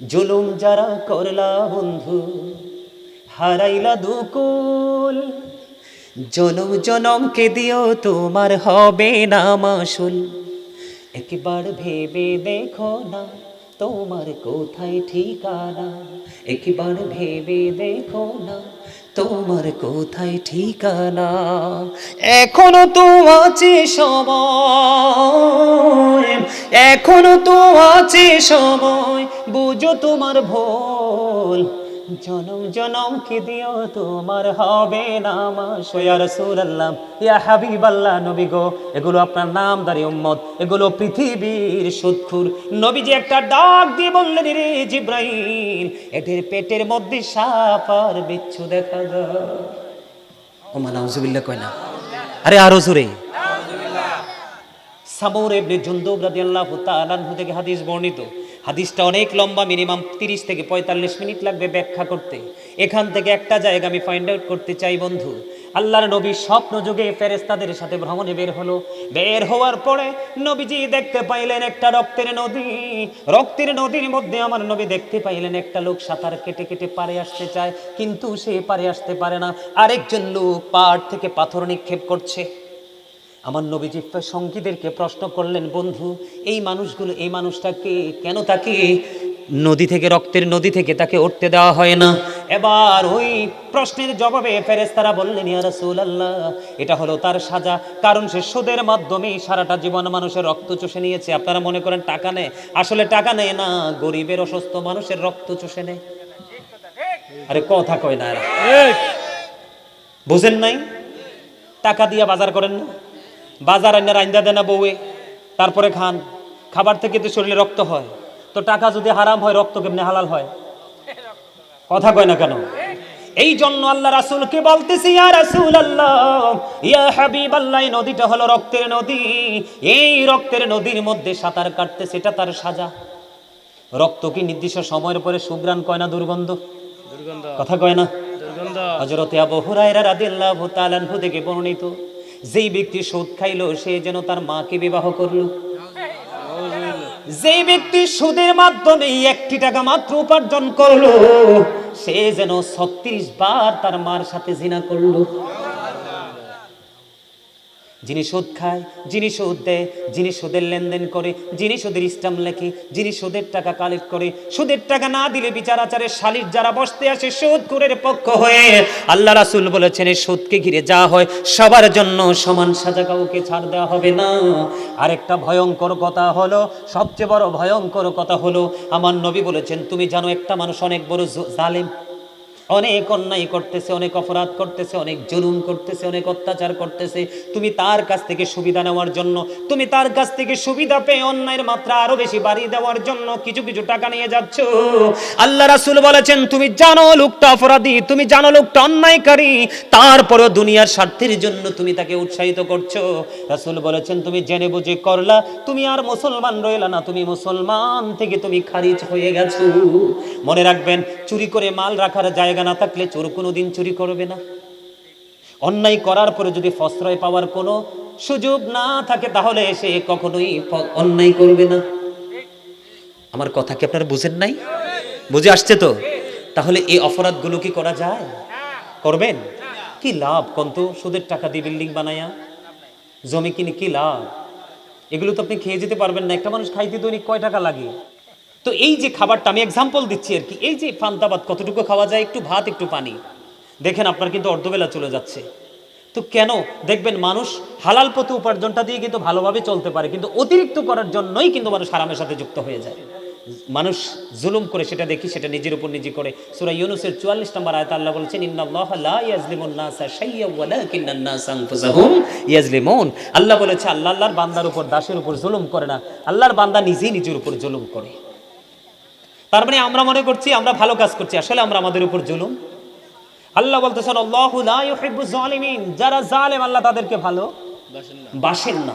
জুলুম যারা করলা বন্ধু, হারাইলা দুকুল। জনম জনমকে দিও, তোমার হবে না মাসুল। একবার ভেবে দেখো না, তোমার কোথায় ঠিকানা। একবার ভেবে দেখো না, তোমার কোথায় ঠিকানা। এখনও তো আছে সময় এখনও তো আছে সময়, বুঝো তোমার ভুল। জনম জনম কি দিও, তোমার হবে না মাসয়া রাসূলুল্লাহ, ইয়া হাবিবাল্লাহ, নবী গো, এগুলো আপনার নামদারি উম্মত, এগুলো পৃথিবীর সুদখুর নবীজি একটা ডাক দিয়ে বললেন রে জিব্রাইল, এদের পেটের মধ্যে সাপ আর বিচ্ছু দেখা যায়। ও মা নাউজুবিল্লাহ কয় না। আরে আরও জোরে। সাবর ইবনে জুনদুব রাদিয়াল্লাহু তাআলা আনহু থেকে হাদিস বর্ণিত। হাদিসটা অনেক লম্বা, মিনিমাম 30 থেকে 45 মিনিট লাগবে ব্যাখ্যা করতে। এখান থেকে একটা জায়গা আমি ফাইন্ড আউট করতে চাই বন্ধু। আল্লাহর নবী স্বপ্ন যুগে ফেরেশতাদের সাথে ভ্রমণে বের হলো। বের হওয়ার পরে নবীজি দেখতে পাইলেন একটা রক্তের নদী। রক্তের নদীর মধ্যে আমার নবী দেখতে পাইলেন একটা লোক সাঁতার কেটে কেটে পারে আসতে চায়, কিন্তু সে পারে আসতে পারে না। আরেকজন লোক পাড় থেকে পাথর নিক্ষেপ করছে। আমার নবীজি সঙ্গীদেরকে প্রশ্ন করলেন বন্ধু এই মানুষগুলো এই মানুষটাকে কেন তাকে নদী থেকে রক্তের নদী থেকে তাকে উঠতে দেওয়া হয় না? এবার ওই প্রশ্নের জবাবে ফেরেস্তারা বললেন ইয়া রাসূলুল্লাহ এটা হলো তার সাজা। কারণ সে সুদের মাধ্যমে সারাটা জীবন মানুষের রক্ত চষে নিয়েছে। আপনারা মনে করেন টাকা নেয়? আসলে টাকা নেয় না গরিবের অসুস্থ মানুষের রক্ত চষে নেয়। আরে কথা কয় না। বুঝেন নাই? টাকা দিয়ে বাজার করেন না? বাজার আইনা রাইন্দা দেনা বউয়ে তারপরে খান। খাবার থেকে তো শরীরে রক্ত হয়। তো টাকা যদি হারাম হয় রক্ত কেমনে হালাল হয়? কথা কয় না কেন? এই জন্য আল্লাহ রাসূলকে বলতেছি ইয়া রাসূল আল্লাহ ইয়া হাবিব আল্লাহ নদীটা হলো রক্তের নদী। এই রক্তের নদীর মধ্যে সাঁতার কাটতে সেটা তার সাজা। রক্ত কি নির্দিষ্ট সময়ের পরে সুগ্রাণ কয় না দুর্গন্ধ? দুর্গন্ধ। কথা কয় না? দুর্গন্ধ। হজরতে আবু হুরায়রা রাদিয়াল্লাহু তাআলা থেকে বর্ণিত যেই ব্যক্তি সুদ খাইলো, সে যেন তার মাকে বিবাহ করল। যে ব্যক্তি সুদের মাধ্যমে একটি টাকা মাত্র উপার্জন করল, সে যেন ছত্রিশ বার তার মার সাথে জিনা করল। যিনি সুদ খায়, যিনি সুদ দেয়, যিনি সুদের লেনদেন করে, যিনি সুদের ইস্টাম লেখে, যিনি সুদের টাকা কালেক্ট করে, সুদের টাকা না দিলে বিচার আচারের শালির যারা বসতে আসে সুদ করের পক্ষ হয়ে আল্লাহ রাসুল বলেছেন সুদকে ঘিরে যা হয়, সবার জন্য সমান সাজা কাউকে ছাড় দেওয়া হবে না। আরেকটা ভয়ঙ্কর কথা হলো, সবচেয়ে বড় ভয়ঙ্কর কথা হলো, আমার নবী বলেছেন, তুমি জানো একটা মানুষ অনেক বড় জালেম। অনেক অন্যায় করতেছে, অনেক অপরাধ করতেছে, অনেক জুলুম করতেছে, অনেক অত্যাচার করতেছে। তুমি তার কাছ থেকে সুবিধা নেওয়ার জন্য, তুমি তার কাছ থেকে সুবিধা পেয়ে অন্যায়ের মাত্রা আরও বেশি বাড়িয়ে দেওয়ার জন্য কিছু কিছু টাকা নিয়ে যাচ্ছ। আল্লাহ রাসূল বলেছেন, তুমি জানো লোকটা অপরাধী, তুমি জানো লোকটা অন্যায়কারী, তারপরও দুনিয়ার স্বার্থের জন্য তুমি তাকে উৎসাহিত করছ। রাসুল বলেছেন, তুমি জেনে বুঝে করলা, তুমি আর মুসলমান রইলা না, তুমি মুসলমান থেকে তুমি খারিজ হয়ে গেছো। মনে রাখবেন, চুরি করে মাল রাখার জায়গা না থাকলে চোর কোনোদিন চুরি করবে না। অন্যায় করার পরে যদি ফসরয় পাওয়ার কোনো সুযোগ না থাকে, তাহলে সে কখনোই অন্যায় করবে না। আমার কথা কি আপনারা বুঝেন নাই? বুঝে আসছে তো? তাহলে এই অপরাধগুলো কি করা যায়? করবেন? কি লাভ? কন্ত, সুদের টাকা দিয়ে বিল্ডিং বানায়া। জমি কিনে কি লাভ? এগুলো তো আপনি খেয়ে যেতে পারবেন না। একটা মানুষ খাইতে দৈনিক কয় টাকা লাগে? তো এই যে খাবারটা আমি এক্সাম্পল দিচ্ছি আর কি, এই যে ফান্তাবাদ কতটুকু খাওয়া যায়, একটু ভাত, একটু পানি। দেখেন আপনার কিন্তু অর্ধবেলা চলে যাচ্ছে। তো কেন? দেখবেন মানুষ হালাল পথে উপার্জনটা দিয়ে কিন্তু ভালোভাবে চলতে পারে, কিন্তু অতিরিক্ত করার জন্যই কিন্তু মানুষ হারামের সাথে যুক্ত হয়ে যায়। মানুষ জুলুম করে সেটা দেখি, সেটা নিজের উপর নিজে করে। সূরা ইউনূসের 44 নম্বর আয়াত আল্লাহ বলেছেন ইয়াজলিমুন। আল্লাহ বলেছে, আল্লাহ আল্লাহর বান্দার উপর, দাসের উপর জুলুম করে না। আল্লাহর বান্দা নিজেই নিজের উপর জুলুম করে। তার মানে আমরা মনে করছি আমরা ভালো কাজ করছি। আসলে আমরা আমাদের উপর জুলুম। আল্লাহ বলতেছেন যারা জালেম আল্লাহ তাদেরকে ভালো বাসেন না।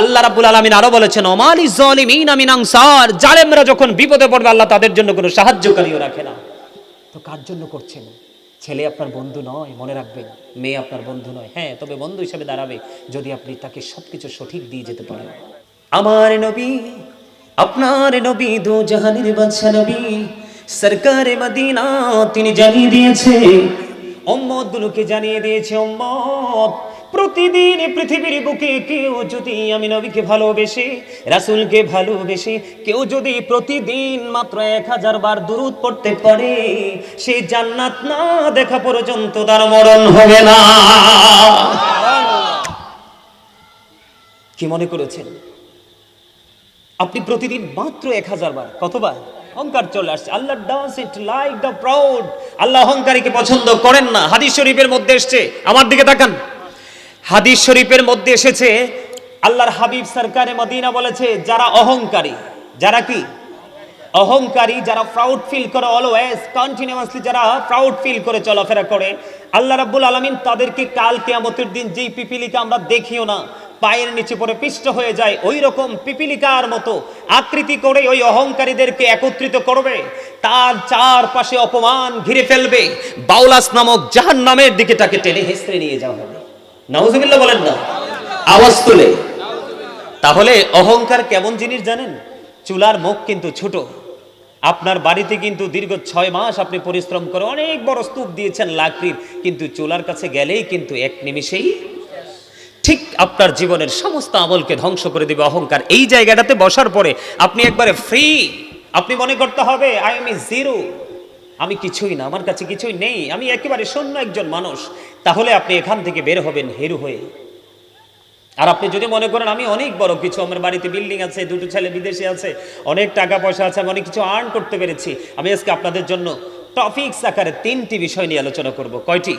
আল্লাহ রাব্বুল আলামিন আরও বলেছেন অমালি জালিমিন আমিন আনসার। জালেমরা যখন বিপদে পড়বে আল্লাহ তাদের জন্য কোনো সাহায্যকারীও রাখে না। তো কার জন্য করছেন? ছেলে আপনার বন্ধু নয় মনে রাখবেন। মেয়ে আপনার বন্ধু নয়। হ্যাঁ তবে বন্ধু হিসেবে দাঁড়াবে যদি আপনি তাকে সবকিছু সঠিক দিয়ে যেতে পারেন। আমার নবী আপনার নবী, দো জাহানের বাদশা নবী, সরকারে মদিনা তিনি জানিয়ে দিয়েছে। উম্মত গুলোকে জানিয়ে দিয়েছে, উম্মত, প্রতিদিন পৃথিবীর বুকে কেউ যদি আমি নবীকে ভালোবেসে, রাসূলকে ভালোবেসে, কেউ যদি প্রতিদিন মাত্র এক হাজার বার দুরুদ পড়তে পারে, সে জান্নাত না দেখা পর্যন্ত তার মরণ হবে না। কি মনে করেছেন? আপনি প্রতিদিন মাত্র এক হাজার বার, কতবার? অহংকার চলে আসছে। Allah doesn't like the proud Allah অহংকারীকে পছন্দ করেন না। হাদিস শরীফের মধ্যে এসছে। আমার দিকে তাকান। হাদিস শরীফের মধ্যে এসেছে, আল্লাহর হাবিব সরকারে মদিনা বলেছে, যারা অহংকারী, যারা কি? অহংকারী, যারা প্রাউড ফিল করে অলওয়েজ কন্টিনিউয়াসলি যারা প্রাউড ফিল করে চলাফেরা করে, আল্লাহ রাব্বুল আলামিন তাদেরকে কাল কেয়ামতের দিন যেই পিপিলিকে আমরা দেখিও না পায়ের নিচে পড়ে পিষ্ট হয়ে যায় ওই রকম পিপিলিকার মতো। আকৃতি করে ওই অহংকারীদেরকে একত্রিত করবে। তার চারপাশে অপমান ঘিরে ফেলবে। বাউলাস নামক জাহান নামের দিকে তাকে টেনে হেসড়ে নিয়ে যাওয়া হবে। নাউজুবিল্লাহ বলেন না। আওয়াজ তুলে। তাহলে অহংকার কেমন জিনিস জানেন? চুলার মুখ কিন্তু ছোট। আপনার বাড়িতে কিন্তু দীর্ঘ ছয় মাস আপনি পরিশ্রম করে অনেক বড় স্তূপ দিয়েছেন লাকড়ির। কিন্তু চুলার কাছে গেলেই কিন্তু এক নিমিষেই ঠিক আপনার জীবনের সমস্ত আমলকে ধ্বংস করে দিবে অহংকার। এই জায়গাটাতে বসার পরে আপনি একবারে ফ্রি আপনি মনে করতে হবে আই এম জিরো আমি কিছুই না, আমার কাছে কিছুই নেই। আমি একেবারে শূন্য একজন মানুষ। তাহলে আপনি এখান থেকে বের হবেন হেরু হয়ে। আর আপনি যদি মনে করেন, আমি অনেক বড় কিছু, আমার বাড়িতে বিল্ডিং আছে, দুটো ছেলে বিদেশে আছে, অনেক টাকা পয়সা আছে, আমি অনেক কিছু আর্ন করতে পেরেছি। আমি আজকে আপনাদের জন্য টপিক্স আকারে তিনটি বিষয় নিয়ে আলোচনা করব। কয়টি?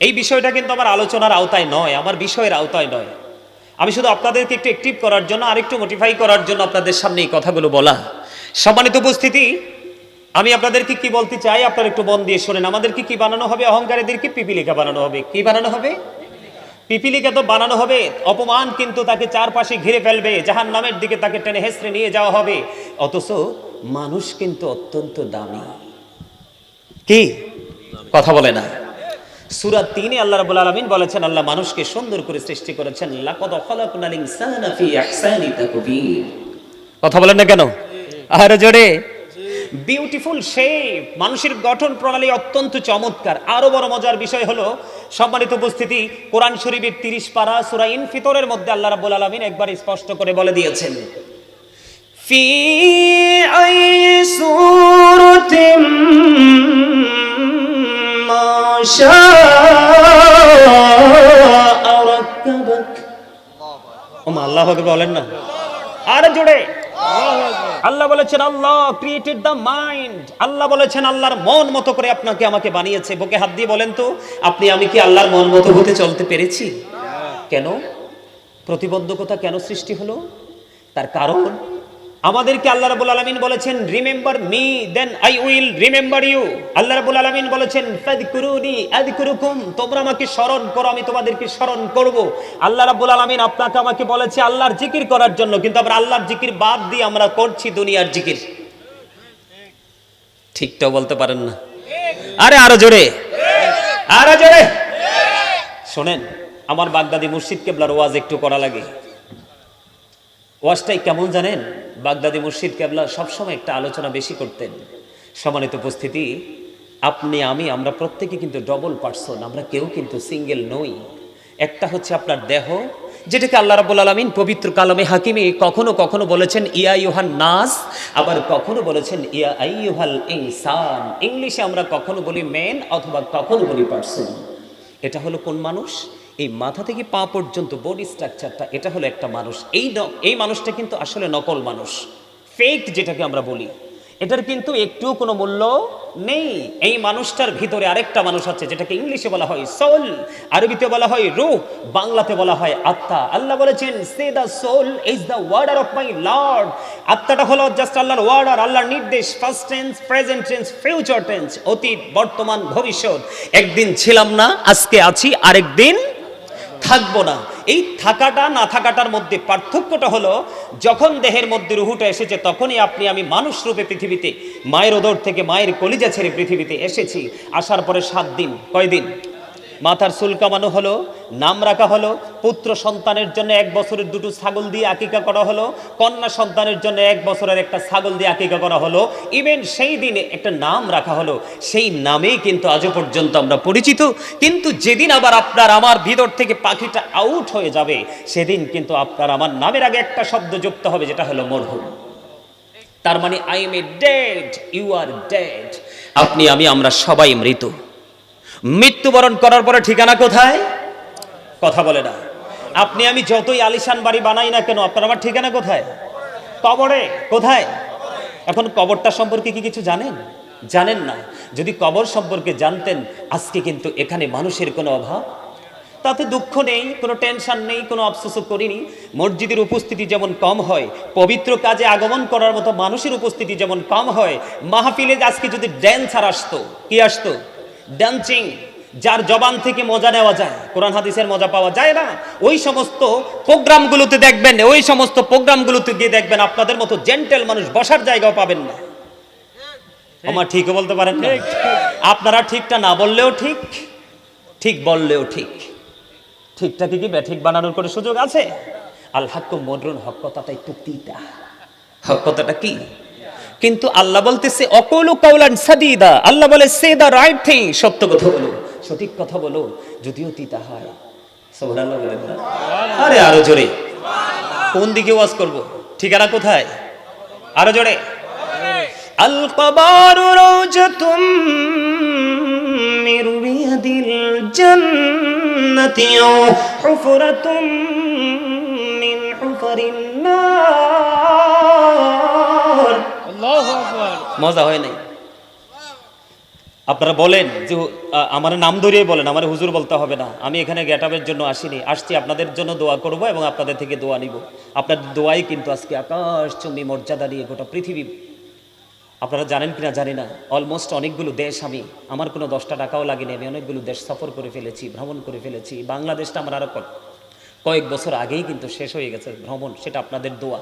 এই বিষয়টা কিন্তু আমার আলোচনার আওতায় নয়, আমার বিষয়ের আওতায় নয়। আমি শুধু আপনাদেরকে একটু অ্যাক্টিভ করার জন্য আরেকটু মোটিফাই করার জন্য আপনাদের সামনে এই কথাগুলো বলা। সম্মানিত উপস্থিতি, আমি আপনাদেরকে কি বলতে চাই? আপনারা একটু মন দিয়ে শোনেন। আমাদেরকে কি বানানো হবে? অহংকারীদেরকে পিপিলিকা বানানো হবে। কি বানানো হবে? পিপিলিকা তো বানানো হবে। অপমান কিন্তু তাকে চারপাশে ঘিরে ফেলবে। জাহান নামের দিকে তাকে টেনে হেসড়ে নিয়ে যাওয়া হবে। অথচ মানুষ কিন্তু অত্যন্ত দামি। কি? কথা বলে না। সুরা তিনে আল্লাহ রাব্বুল আলামিন বলেছেন, আল্লাহ মানুষকে সুন্দর করে সৃষ্টি করেছেন। কথা বলেন না কেন? আর জোরে। বিউটিফুল শেপ মানুষের গঠন প্রণালী অত্যন্ত চমৎকার। আরও বড় মজার বিষয় হলো, সম্মানিত উপস্থিতি, কোরআন শরীফের তিরিশ পারা সুরা ইনফিতরের মধ্যে আল্লাহ রাব্বুল আলামিন একবার স্পষ্ট করে বলে দিয়েছেন। ফি আই সূরাতিন আল্লাহ বলেন না। আর জোরে। আল্লাহ বলেছেন, Allah created the mind Allah বলেছেন, আল্লাহর মন মতো করে আপনাকে আমাকে বানিয়েছে। বুকে হাত দিয়ে বলেন তো, আপনি, আমি কি আল্লাহর মন মতো হতে চলতে পেরেছি? কেন? প্রতিবন্ধকতা কেন সৃষ্টি হলো? তার কারণ? আমাদেরকে আল্লাহ রাবুল আলমিন বলেছেন remember me then I will remember you Allah রাবুল আলমিন বলেছেন তোমরা আমাকে স্মরণ করো, আমি তোমাদেরকে স্মরণ করব। আল্লাহ রাবুল আলমিন আপনাকে আমাকে বলেছে আল্লাহর জিকির করার জন্য, কিন্তু আমরা আল্লাহর জিকির বাদ দিয়ে আমরা করছি দুনিয়ার জিকির। ঠিকটাও বলতে পারেন না? আরে আরও জোরে। আরও জোরে। শোনেন, আমার বাগদাদি মুর্শিদ কেবলার ওয়াজ একটু করা লাগে। ওয়াজটাই কেমন জানেন? বাগদাদি, মুর্শিদ, কেবলা সবসময় একটা আলোচনা বেশি করতেন। সম্মানিত উপস্থিতি, আপনি, আমি, আমরা প্রত্যেকে কিন্তু ডবল পার্সন আমরা কেউ কিন্তু সিঙ্গেল নই। একটা হচ্ছে আপনার দেহ, যেটাকে আল্লাহ রাবুল আলমিন পবিত্র কালামে হাকিমে কখনো কখনো বলেছেন, ইয়া ইউহান নাস আবার কখনো বলেছেন, ইয়া আইয়ুহাল ইনসান ইংলিশে আমরা কখনো বলি মেন অথবা কখনো বলি পার্সন এটা হলো কোন মানুষ? এই মাথা থেকে পা পর্যন্ত বডি স্ট্রাকচারটা এটা হলো একটা মানুষ। এই এই মানুষটা কিন্তু আসলে নকল মানুষ। ফেক যেটাকে আমরা বলি। এটার কিন্তু একটু কোনো মূল্য নেই। এই মানুষটার ভিতরে আরেকটা মানুষ আছে, যেটাকে ইংলিশে বলা হয় সোল আরবিতে বলা হয় রূহ বাংলাতে বলা হয় আত্মা। আল্লাহ বলেছেন say the soul is the order of my Lord আত্মাটা হলো জাস্ট আল্লাহর ওয়ার্ডার আল্লাহর নির্দেশ। First tense present tense future tense অতীত, বর্তমান, ভবিষ্যৎ। একদিন ছিলাম না, আজকে আছি, আরেকদিন থাকব না। এই থাকাটা, না থাকাটার মধ্যে পার্থক্যটা হলো, যখন দেহের মধ্যে রুহুটা এসেছে, তখনই আপনি, আমি মানুষ রূপে পৃথিবীতে, মায়ের ওদর থেকে মায়ের কলিজা ছেড়ে পৃথিবীতে এসেছি। আসার পরে সাত দিন, কয়দিন? মাথার চুল কামানো হলো নাম রাখা হলো, পুত্র সন্তানের জন্য এক বছরের দুটো ছাগল দিয়ে আকিকা করা হলো, কন্যা সন্তানের জন্য এক বছরের একটা ছাগল দিয়ে আকিকা করা হলো ইভেন সেই দিনে একটা নাম রাখা হলো। সেই নামেই কিন্তু আজও পর্যন্ত আমরা পরিচিত, কিন্তু যেদিন আবার আপনার আমার ভিতর থেকে পাখিটা আউট হয়ে যাবে, সেদিন কিন্তু আপনার আমার নামের আগে একটা শব্দ যুক্ত হবে, যেটা হলো মরহুম। তার মানে I am a dead you are dead আপনি, আমি, আমরা সবাই মৃত। মৃত্যুবরণ করার পরে ঠিকানা কোথায়? কথা বলে না। আপনি আমি যতই আলিশান বাড়ি বানাই না কেন, আপনার আমার ঠিকানা কোথায়? কবরে? কোথায়? এখন কবরটা সম্পর্কে কি কিছু জানেন? জানেন না। যদি কবর সম্পর্কে জানতেন, আজকে কিন্তু এখানে মানুষের কোনো অভাব? তাতে দুঃখ নেই, কোনো টেনশন নেই, কোনো আফসোসও করিনি। মসজিদের উপস্থিতি যেমন কম হয়, পবিত্র কাজে আগমন করার মতো মানুষের উপস্থিতি যেমন কম হয়, মাহফিলে আজকে যদি ড্যান্সার আসতো, কি আসতো? ডান্সিং যার জবান থেকে মজা নেওয়া যায় কোরআন হাদিসের মজা পাওয়া যায় না ওই সমস্ত প্রোগ্রামগুলোতে দেখবেন ওই সমস্ত প্রোগ্রামগুলোতে গিয়ে দেখবেন আপনাদের মতো জেন্টেল মানুষ বসার জায়গাও পাবেন না। আমার ঠিকও বলতে পারেন না? আপনারা ঠিকটা না বললেও ঠিক ঠিক বললেও ঠিক। ঠিকটাকে কি ঠিক বানানোর কোনো সুযোগ আছে? আল হাক্ক মদরুন হক কথাটা একটু তিতা। হক কথাটা কি? কিন্তু আল্লাহ বলতেছে অকৌলু কাউলান সাদিদা। আল্লাহ বলে সে দা রাইট থিং সত্য কথা বলো সঠিক কথা বলো যদিও তিতা হয় সুবহানাল্লাহ বলেন না আরে আরও জোরে। কোন দিকে ওয়াজ করব? ঠিকানা কোথায়? আরও জোরে। আল কবার রওজাতুম মির রিয়াদিল জান্নাতি আও হুফরাতুম মিন হুফারিন নার। আল্লাহু আকবার। মজা হয় নাই? আপনারা বলেন যে আমার নাম ধরিয়ে বলেন, আমার হুজুর বলতে হবে না। আমি এখানে গেটাবের জন্য আসিনি। আসছি আপনাদের জন্য দোয়া করব এবং আপনাদের থেকে দোয়া নিব। আপনাদের দোয়াই কিন্তু আজকে আকাশ চুম্বি মর্যাদা নিয়ে গোটা পৃথিবী। আপনারা জানেন কিনা জানি না। অলমোস্ট অনেকগুলো দেশ আমি, আমার কোনো দশটা টাকাও লাগেনি। আমি অনেকগুলো দেশ সফর করে ফেলেছি, ভ্রমণ করে ফেলেছি। বাংলাদেশটা আমার আরও কয়েক বছর আগেই কিন্তু শেষ হয়ে গেছে ভ্রমণ, সেটা আপনাদের দোয়া।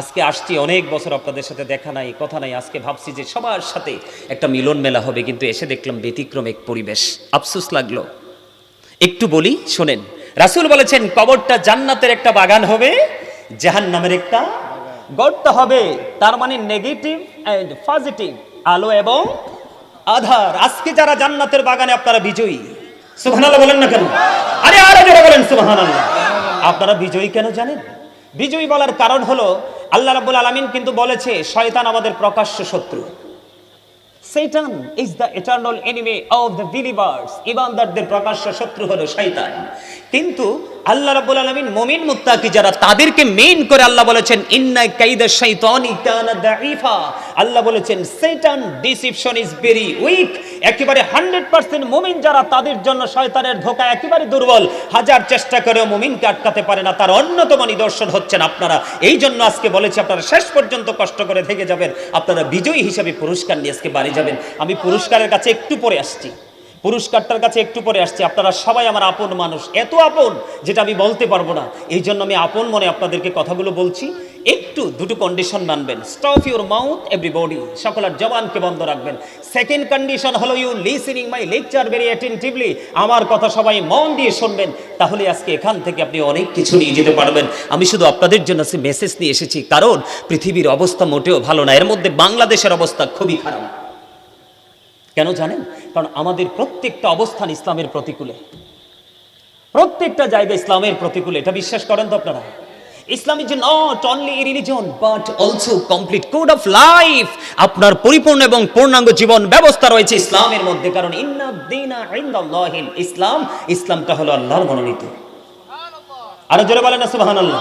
আজকে আসছি, অনেক বছর আপনাদের সাথে দেখা নাই, কথা নাই, আজকে ভাবছি যে সবার সাথে একটা মিলন মেলা হবে, কিন্তু এসে দেখলাম ব্যতিক্রম এক পরিবেশ। আফসোস লাগল। একটু বলি, শোনেন, রাসূল বলেছেন, কবরটা জান্নাতের একটা বাগান হবে, জাহান্নামের একটা গর্ত হবে, তার মানে নেগেটিভ অ্যান্ড পজিটিভ আলো এবং আধার। আজকে যারা জান্নাতের বাগানে আপনারা বিজয়ী, সুবহানাল্লাহ বলেন না কেন? আরে আরও জোরে বলেন, সুবহানাল্লাহ। আপনারা বিজয়ী কেন জানেন? বিজয়ী বলার কারণ হলো, আল্লাহ রাবুল আলমিন কিন্তু বলেছে, শয়তান আমাদের প্রকাশ্য শত্রু। Satan is the eternal enemy of the believers ইমানদারদের প্রকাশ্য শত্রু হলো শয়তান। কিন্তু আল্লাহ রাব্বুল আলামিন মুমিন মুত্তাকি যারা তাদেরকে মেইন করে আল্লাহ বলেছেন ইন্না কাইদা শাইতানি কানা দাঈফা। আল্লাহ বলেছেন শয়তান ডিসিপশন ইজ ভেরি উইক। একেবারে 100% মুমিন যারা তাদের জন্য শয়তানের ধোঁকা একেবারে দুর্বল। হাজার চেষ্টা করেও মুমিনকে আটকাতে পারে না, তার অন্যতম নিদর্শন হচ্ছেন আপনারা। এই জন্য আজকে বলেছি, আপনারা শেষ পর্যন্ত কষ্ট করে থেকে যাবেন। আপনারা বিজয়ী হিসাবে পুরস্কার নিয়ে আজকে বাড়ি যাবেন। আমি পুরস্কারের কাছে একটু পরে আসছি। পুরস্কারটার কাছে একটু পরে আসছি। আপনারা সবাই আমার আপন মানুষ। এত আপন যেটা আমি বলতে পারব না। এই জন্য আমি আপন মনে আপনাদেরকে কথাগুলো বলছি। একটু দুটো কন্ডিশন মানবেন। স্টপ ইউর মাউথ এভরিবডি সকলের জবানকে বন্ধ রাখবেন। সেকেন্ড কন্ডিশন হলো you listening my lecture very attentively আমার কথা সবাই মন দিয়ে শুনবেন। তাহলে আজকে এখান থেকে আপনি অনেক কিছু নিয়ে যেতে পারবেন। আমি শুধু আপনাদের জন্য আজকে মেসেজ নিয়ে এসেছি। কারণ পৃথিবীর অবস্থা মোটেও ভালো না। এর মধ্যে বাংলাদেশের অবস্থা খুবই খারাপ। কেন জানেন? কারণ আমাদের প্রত্যেকটা অবস্থান ইসলামের প্রতিকূলে। প্রত্যেকটা জায়গা ইসলামের প্রতিকূলে। এটা বিশ্বাস করেন তো আপনারা? Islam is not only religion but also complete code of life আপনার পরিপূর্ণ এবং পূর্ণাঙ্গ জীবন ব্যবস্থা রয়েছে ইসলামের মধ্যে। কারণ ইসলাম, ইসলামটা হলো আল্লাহর মনোনীত। আরও জোরে বলেন না, সুবহানাল্লাহ।